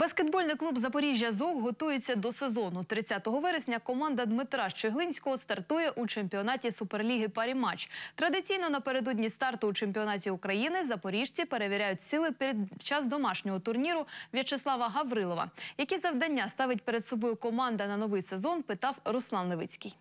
Баскетбольний клуб Запоріжжя ЗОГ готується до сезону. 30 вересня команда Дмитра Щеглинського стартує у чемпіонаті Суперліги Паріматч. Традиційно напередодні старту у чемпіонаті України запоріжці перевіряють сили під час домашнього турніру В'ячеслава Гаврилова. Які завдання ставить перед собою команда на новий сезон? Питав Руслан Левицький.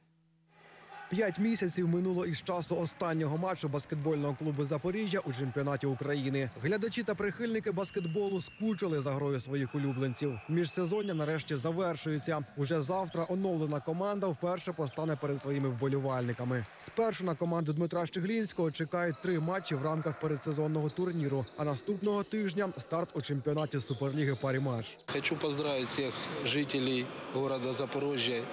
П'ять місяців минуло із часу останнього матчу баскетбольного клубу Запоріжжя у чемпіонаті України. Глядачі та прихильники баскетболу скучили за грою своїх улюбленців. Міжсезоння нарешті завершується. Уже завтра оновлена команда вперше постане перед своїми вболівальниками. Спершу на команду Дмитра Щеглінського чекають три матчі в рамках передсезонного турніру. А наступного тижня старт у чемпіонаті Суперліги Паріматч. Хочу поздравить всех жителей города Запорожья и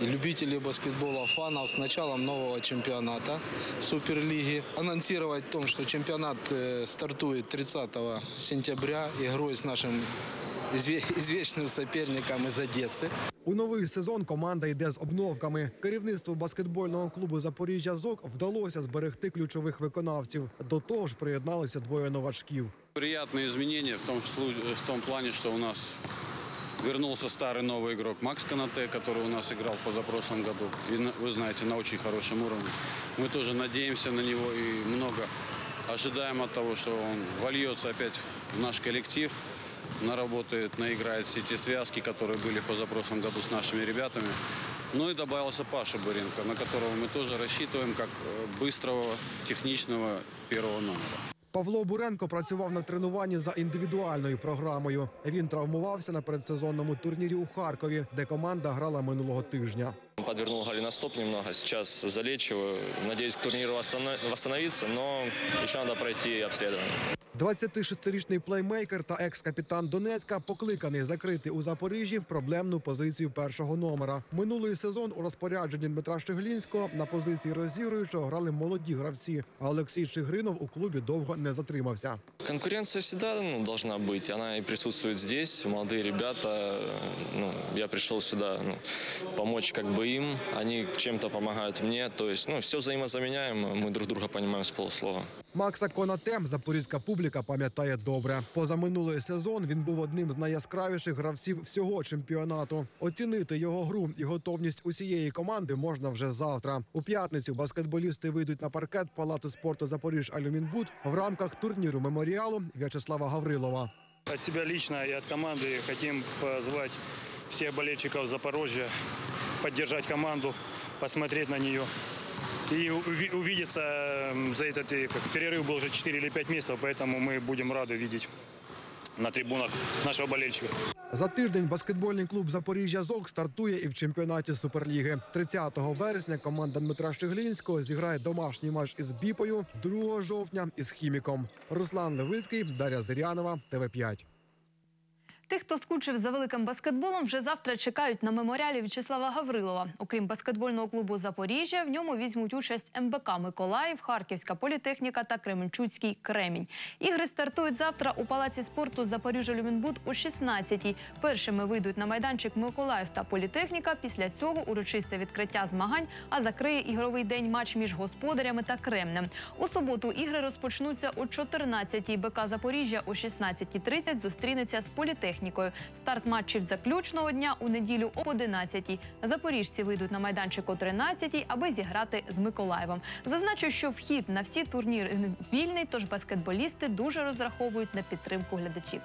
любителей баскетбола, фанов с началом нового чемпионата Суперлиги. Анонсировать о том, что чемпионат э, стартует 30 сентября игрой с нашим изве- извечным соперником из Одессы. У новий сезон команда йде з обновками. Керівництву баскетбольного клубу Запоріжжя ЗОК вдалося зберегти ключових виконавців. До того ж, приєдналися двоє новачків. Приятные изменения в том, слу- в том плане, что у нас вернулся старый новый игрок Макс Канате, который у нас играл позапрошлом году. И, вы знаете, на очень хорошем уровне. Мы тоже надеемся на него и много ожидаем от того, что он вольется опять в наш коллектив, наработает, наиграет все те связки, которые были в позапрошлом году с нашими ребятами. Ну и добавился Паша Буренко, на которого мы тоже рассчитываем как э, быстрого, техничного первого номера. Павло Буренко працював на тренуванні за індивідуальною програмою. Він травмувався на передсезонному турнірі у Харкові, де команда грала минулого тижня. Подвернул голеностоп немного, сейчас залечиваю. Надеюсь, к турниру восстанов- восстановиться, но еще надо пройти обследование. 26-річний плеймейкер та екс-капітан Донецька покликаний закрити у Запоріжжі проблемну позицію першого номера. Минулий сезон у розпорядженні Дмитра Щеглінського на позиції розігруючого грали молоді гравці. А Олексій Чигринов у клубі довго не затримався. Конкуренция всегда ну, должна быть, она и присутствует здесь. Молодые ребята, э, ну, я пришел сюда ну, помочь как бы им, они чем-то помогают мне. То есть, ну, все взаимозаменяемо, мы друг друга понимаем с полуслова. Макса Конатем запорізька публіка пам'ятає добре. Позаминулий сезон він був одним з найяскравіших гравців всього чемпіонату. Оцінити його гру і готовність усієї команди можна вже завтра. У п'ятницю баскетболісти вийдуть на паркет палати спорту Запоріж Алюмінбуд в рамках турніру меморіалу В'ячеслава Гаврилова. От себя лично и от команды хотим позвать всех болельщиков Запорожья поддержать команду, посмотреть на нее и уви- увидеться м, за этот э, как, перерыв был уже 4 или 5 месяцев, поэтому мы будем рады видеть на трибунах нашего болельщика. За тиждень баскетбольний клуб Запоріжжя ЗОК стартує і в чемпіонаті Суперліги. 30 вересня команда Дмитра Щеглінського зіграє домашній матч із Біпою, 2 жовтня із Хіміком. Руслан Левицький, Дар'я Зирянова, ТВ 5 Тих, хто скучив за великим баскетболом, вже завтра чекають на меморіалі В'ячеслава Гаврилова. Окрім баскетбольного клубу Запоріжжя, в ньому візьмуть участь МБК Миколаїв, Харківська політехніка та Кременчуцький Кремінь. Ігри стартують завтра у палаці спорту Запоріжжя Люмінбуд о 16-й. Першими вийдуть на майданчик Миколаїв та політехніка. Після цього урочисте відкриття змагань, а закриє ігровий день матч між господарями та Кремнем. У суботу ігри розпочнуться о 14-й. БК Запоріжжя о 16.30 зустрінеться з політехнікою. Старт матчів заключного дня у неділю о 11-й. Запоріжці вийдуть на майданчик о 13-й, аби зіграти з Миколаєвом. Зазначу, що вхід на всі турніри вільний, тож баскетболісти дуже розраховують на підтримку глядачів.